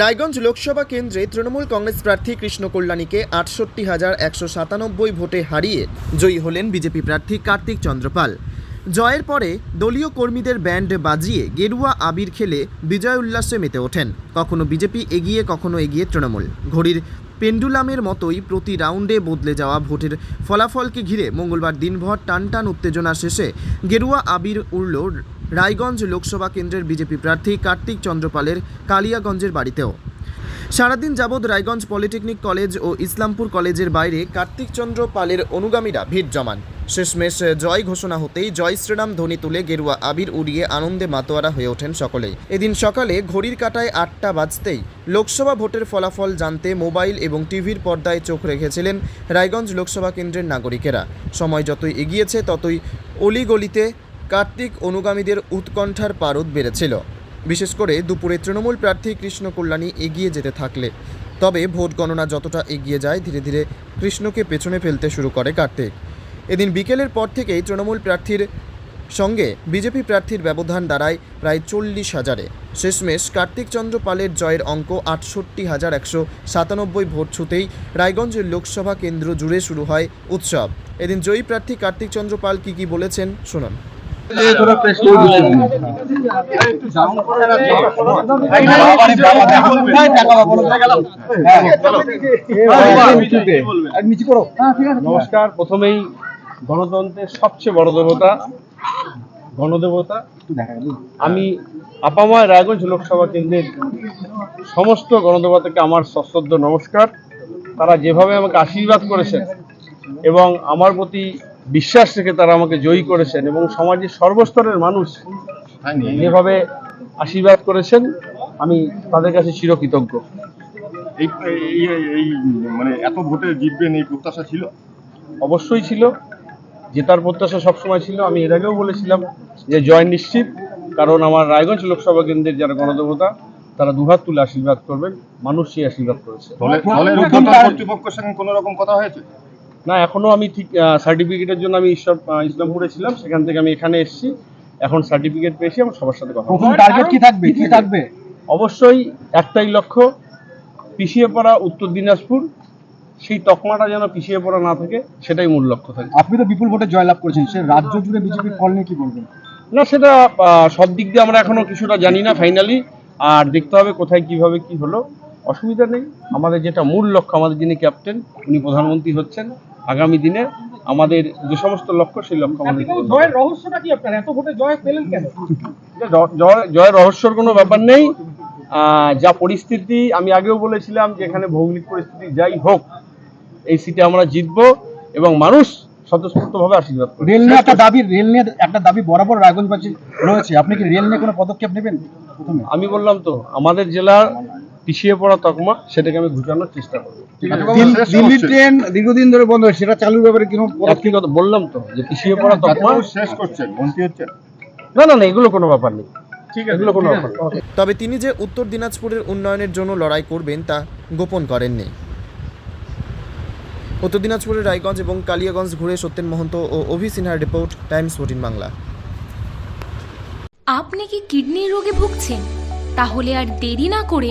রায়গঞ্জ লোকসভা কেন্দ্রে তৃণমূল কংগ্রেস প্রার্থী কৃষ্ণ কল্যাণীকে আটষট্টি হাজার একশো সাতানব্বই ভোটে হারিয়ে জয়ী হলেন বিজেপি প্রার্থী কার্তিক চন্দ্রপাল। জয়ের পরে দলীয় কর্মীদের ব্যান্ড বাজিয়ে গেরুয়া আবির খেলে বিজয় উল্লাসে মেতে ওঠেন। কখনো বিজেপি এগিয়ে, কখনো এগিয়ে তৃণমূল। ঘড়ির পেন্ডুলামের মতোই প্রতি রাউন্ডে বদলে যাওয়া ভোটের ফলাফলকে ঘিরে মঙ্গলবার দিনভর টানটান উত্তেজনা শেষে গেরুয়া আবির উড়ল রায়গঞ্জ লোকসভা কেন্দ্রের বিজেপি প্রার্থী কার্তিক চন্দ্রপালের কালিয়াগঞ্জের বাড়িতেও। সারাদিন যাবৎ রায়গঞ্জ পলিটেকনিক কলেজ ও ইসলামপুর কলেজের বাইরে কার্তিক চন্দ্র পালের অনুগামীরা ভিড় জমান। শেষমেশ জয় ঘোষণা হতেই জয় শ্রীরাম ধ্বনি তুলে গেরুয়া আবির উড়িয়ে আনন্দে মাতোয়ারা হয়ে ওঠেন সকলেই এদিন সকালে ঘড়ির কাটায় আটটা বাজতেই লোকসভা ভোটের ফলাফল জানতে মোবাইল এবং টিভির পর্দায় চোখ রেখেছিলেন রায়গঞ্জ লোকসভা কেন্দ্রের নাগরিকেরা। সময় যতই এগিয়েছে, ততই অলিগলিতে কার্তিক অনুগামীদের উৎকণ্ঠার পারদ বেড়েছিল। বিশেষ করে দুপুরে তৃণমূল প্রার্থী কৃষ্ণ কল্যাণী এগিয়ে যেতে থাকলে। তবে ভোট গণনা যতটা এগিয়ে যায়, ধীরে ধীরে কৃষ্ণকে পেছনে ফেলতে শুরু করে কার্তিক। এদিন বিকেলের পর থেকেই তৃণমূল প্রার্থীর সঙ্গে বিজেপি প্রার্থীর ব্যবধান দাঁড়ায় প্রায় চল্লিশ হাজারে। শেষমেশ কার্তিক চন্দ্র পালের জয়ের অঙ্ক আটষট্টি হাজার একশো সাতানব্বই ভোট ছুতেই রায়গঞ্জের লোকসভা কেন্দ্র জুড়ে শুরু হয় উৎসব। এদিন জয়ী প্রার্থী কার্তিক চন্দ্র পাল কী কী বলেছেন, শুনুন। নমস্কার, প্রথমেই গণতন্ত্রের সবচেয়ে বড় দেবতা, গণদেবতা আমি আপামায় রায়গঞ্জ লোকসভা কেন্দ্রের সমস্ত গণদেবতাকে আমার সশ্রদ্ধ নমস্কার। তারা যেভাবে আমাকে আশীর্বাদ করেছেন এবং আমার প্রতি বিশ্বাস রেখে তারা আমাকে জয়ী করেছেন এবং সমাজের সর্বস্তরের মানুষ যেভাবে আশীর্বাদ করেছেন আমি তাদের কাছে চিরকৃতজ্ঞ। এই মানে এত ভোটে জিতবেন এই প্রত্যাশা ছিল? অবশ্যই ছিল। জেতার প্রত্যাশা সবসময় ছিল। আমি এর আগেও বলেছিলাম যে জয় নিশ্চিত। কারণ আমার রায়গঞ্জ লোকসভা কেন্দ্রের যারা গণদেবতা তারা দুহাত তুলে আশীর্বাদ করবেন। মানুষ সেই আশীর্বাদ করেছে। দলের দলের কর্তৃপক্ষের সঙ্গে কোনো রকম কথা হয়েছে? না এখনও আমি ঠিক সার্টিফিকেটের জন্য আমি ঈশ্বর ইসলামপুরে ছিলাম সেখান থেকে আমি এখানে এসেছি। এখন সার্টিফিকেট পেয়েছি আমার সবার সাথে কথা। প্রথম টার্গেট কি থাকবে? কি থাকবে? অবশ্যই একটাই লক্ষ্য পিছিয়ে পড়া উত্তর দিনাজপুর। সেই তকমাটা যেন পিছিয়ে পড়া না থাকে সেটাই মূল লক্ষ্য থাকে। আপনি তো বিপুল ভোটে জয়লাভ করেছেন সে রাজ্য জুড়ে বিজেপির ফল নিয়ে কি বলবেন? না সেটা সব দিক দিয়ে আমরা এখনও কিছুটা জানি না ফাইনালি আর দেখতে হবে কোথায় কীভাবে কি হলো। অসুবিধা নেই আমাদের যেটা মূল লক্ষ্য আমাদের যিনি ক্যাপ্টেন উনি প্রধানমন্ত্রী হচ্ছেন। আগামী দিনে আমাদের যে সমস্ত লক্ষ্য সেই লক্ষ্য আমাদের জয়ের রহস্যটা কি আপনার? এত ভোটে জয় পেলেন কেন? জয়- জয়ের রহস্যর কোনো ব্যাপার নেই। যা পরিস্থিতি আমি আগেও বলেছিলাম যে এখানে ভৌগোলিক পরিস্থিতি যাই হোক এই সিটে আমরা জিতবো এবং মানুষ স্বতঃস্ফূর্তভাবে আশীর্বাদ করবে। রেল নিয়ে একটা দাবি রেল নিয়ে একটা দাবি বরাবর রায়গঞ্জবাসী রয়েছে। আপনি কি রেল নিয়ে কোনো পদক্ষেপ নেবেন আমি বললাম তো আমাদের জেলার পিছিয়ে পড়া তকমা সেটাকে আমি ঘুচানোর চেষ্টা করব। দিল্লি ট্রেন দীর্ঘদিন ধরে বন্ধ হয় সেটা চালুর ব্যাপারে কোনো বললাম তো যে পিছিয়ে পড়া তকমা শেষ করছেন মন্ত্রী হচ্ছেন। না না না এগুলো কোনো ব্যাপার নেই। এগুলো কোনো ব্যাপার নেই। তবে তিনি যে উত্তর দিনাজপুরের উন্নয়নের জন্য লড়াই করবেন তা গোপন করেননি। উত্তর দিনাজপুরের রায়গঞ্জ এবং কালিয়াগঞ্জ ঘুরে সত্যেন মহন্ত ও অভি সিনহার রিপোর্ট টাইমস ফোর্টিন বাংলা। আপনি কি কিডনির রোগে ভুগছেন? তাহলে আর দেরি না করে